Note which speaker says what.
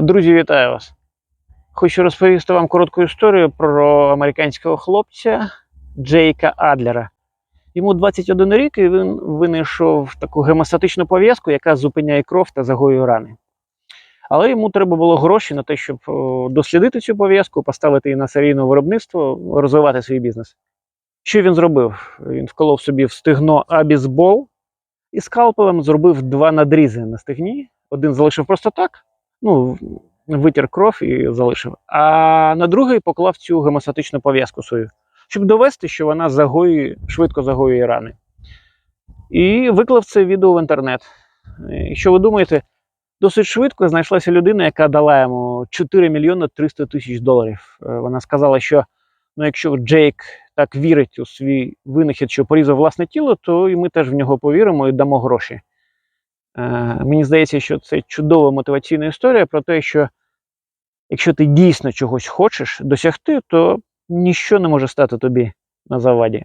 Speaker 1: Друзі, вітаю вас! Хочу розповісти вам коротку історію про американського хлопця Джейка Адлера. Йому 21 рік, і він винайшов таку гемостатичну пов'язку, яка зупиняє кров та загоює рани. Але йому треба було гроші на те, щоб дослідити цю пов'язку, поставити її на серійне виробництво, розвивати свій бізнес. Що він зробив? Він вколов собі в стегно абізбол і скалпелем зробив два надрізи на стегні. Один залишив просто так, ну, витір кров і залишив. А на другий поклав цю гемостатичну пов'язку свою, щоб довести, що вона загоює, швидко загоює рани. І виклав це відео в інтернет. І що ви думаєте? Досить швидко знайшлася людина, яка дала йому 4 мільйони 300 тисяч доларів. Е, Вона сказала, що ну, якщо Джейк так вірить у свій винахід, що порізав власне тіло, то і ми теж в нього повіримо і дамо гроші. Е, мені здається, що це чудова мотиваційна історія про те, що якщо ти дійсно чогось хочеш досягти, то ніщо не може стати тобі на заваді.